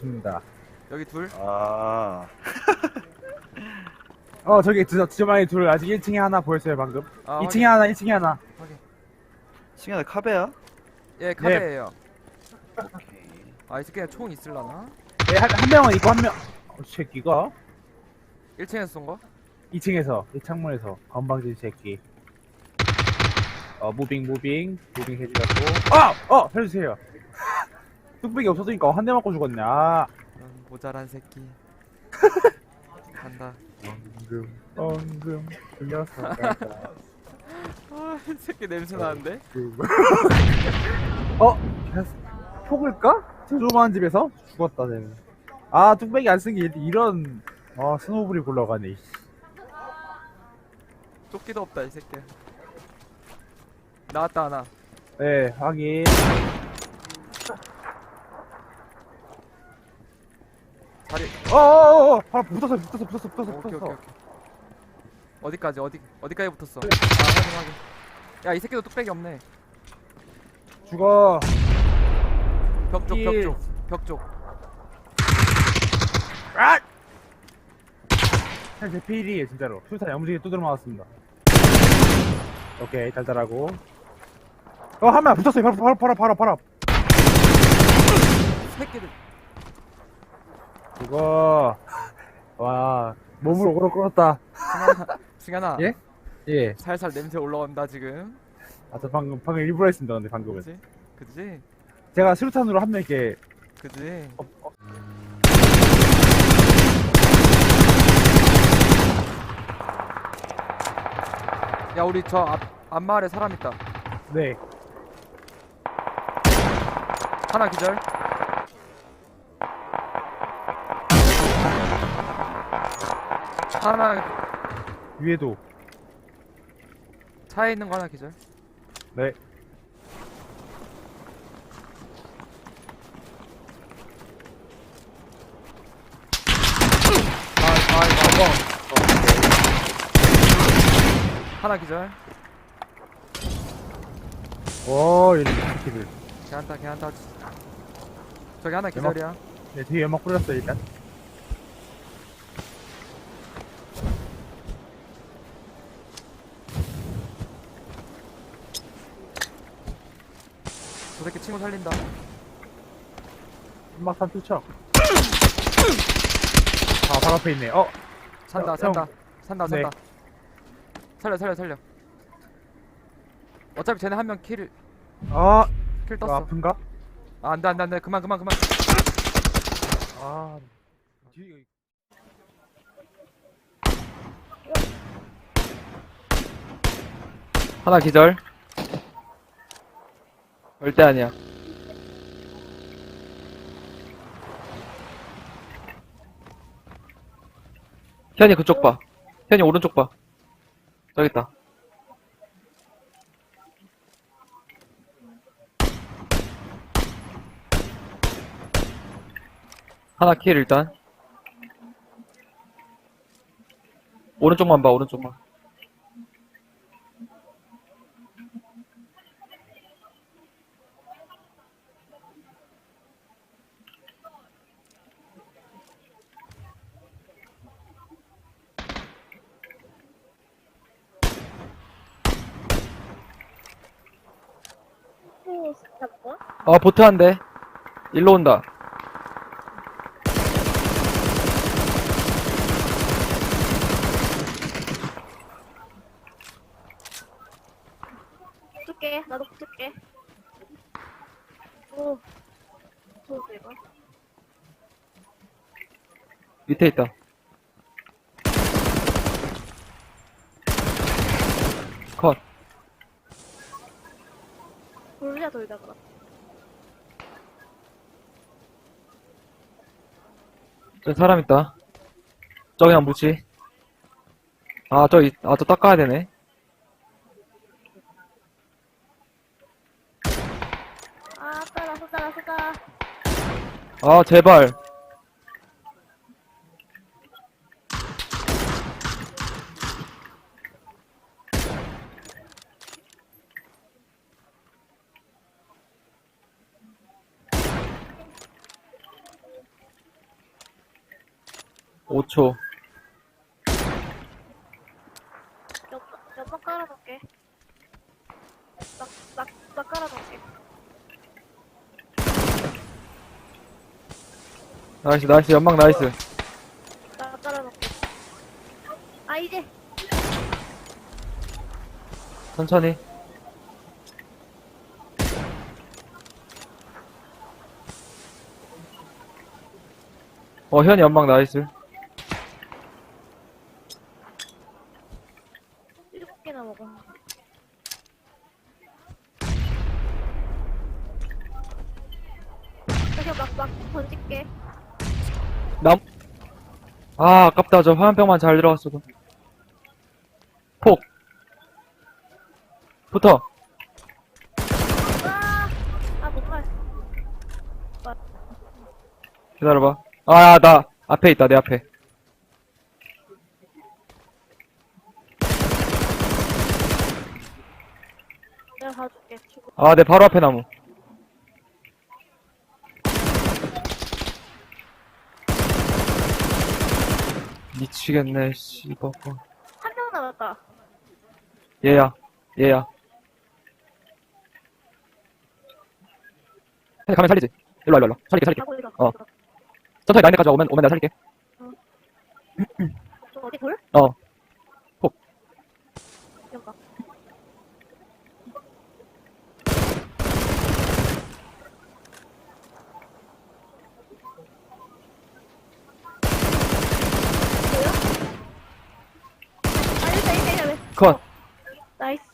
좋습니다. 여기 둘. 아, 어 저기 드- 지저만이 둘 아직 1층에 하나 보였어요 방금. 아, 2층에 하나 1층에 하나. 확인. 신기하다 카베야? 예, 카베예요. 오케이. 아, 이 새끼가 총 있을라나? 네, 한, 한 명은 있고 한 명. 어, 새끼가 1층에서 쏜 거? 2층에서 이 창문에서 건방진 새끼. 어 무빙 무빙 무빙 해주셨고. 아! 어 살려주세요. 뚝배기 없어지니까 한 대 맞고 죽었네. 아. 이런 모자란 새끼. 간다. 엉금 엉금 들려서 간다. 아, 이 새끼 냄새 나는데? 어? 폭을까? 조조만 집에서 죽었다 쟤는 아 뚝배기 안 쓴 게 이런 아 스노우볼이 굴러가네 이씨. 조끼도 없다, 이 새끼. 나왔다, 하나. 네 확인 자리. 어어어어 바로 붙었어 붙었어 붙었어 붙었어 오케이, 오케이, 붙었어 오케이. 어디까지, 어디, 어디까지 붙었어? 아, 확인, 확인. 야, 이 새끼도 뚝배기 없네. 죽어 벽 쪽, 이- 벽 쪽, 벽 쪽. 아! 제 필이에요 진짜로 수류탄 야무지게 두드려 맞았습니다 오케이 달달하고 어한명 붙었어요 바로 바로 바로 바로 바로 새끼들. 죽어 와 몸으로 오그로 끌었다 승현아, 승현아. 예? 예 살살 냄새 올라온다, 지금. 아, 저 방금, 방금 일부러 했습니다, 근데 방금은. 그지? 그지? 제가 수류탄으로 한 명께, 그지? 야, 우리 저 앞, 앞마을에 사람 있다. 네. 하나 기절. 하나 위에도. 차에 있는 거 하나 기절. 네. 아, 아, 아, 하나 기절. 오, 이런 새끼들. 걔한다, 걔한다. 저기 하나 기절이야. 네, 뒤에 연막 뿌렸어요, 일단. 새끼 친구 살린다. 연막탄 투척. 아, 바로 앞에 있네. 어, 산다, 형, 산다. 산다, 네. 산다. 살려, 살려, 살려. 어차피 쟤네 한 명 킬, 아, 킬 떴어. 아픈가? 아, 안 돼, 안 돼, 안 돼. 그만, 그만, 그만. 아, 뒤에. 하나 기절. 절대 아니야. 현이 그쪽 봐. 현이 오른쪽 봐. 저기 있다. 하나 킬 일단. 오른쪽만 봐, 오른쪽만. 오, 잡고? 아, 보트 한 대. 일로 온다. 붙을게. 나도 붙을게. 오, 무서워, 이거. 밑에 있다. 컷. 돌려 돌자, 그럼. 저기 사람 있다. 저기 한 무지. 아, 저기, 아, 저 닦아야 되네. 아, 쏘다, 쏘다, 쏘다. 아, 제발. 5초. 몇, 몇번 깔아놓을게. 나, 나, 나 깔아놓을게. 나이스, 나이스, 연막 나이스. 나 깔아놓을게. 아, 이제. 천천히. 어, 현이 연막 나이스. 일곱 개나 먹어. 나 그냥 막, 막 던질게. 남, 아, 아깝다. 저 화염병만 잘 들어갔어도. 폭. 붙어. 아, 아, 못 말. 기다려봐. 아, 나, 앞에 있다, 내 앞에. 내가 봐줄게. 죽어. 아, 내 바로 앞에 나무. 미치겠네, 씨발. 한 명 남았다. 얘야, 얘야. 가면 살리지. 일로 와, 일로 와. 살릴게, 살릴게. 있어. 어. 천천히 나 있는데까지 오면, 오면 내가 살릴게. 저 어디 돌? 어. 컷. 나이스.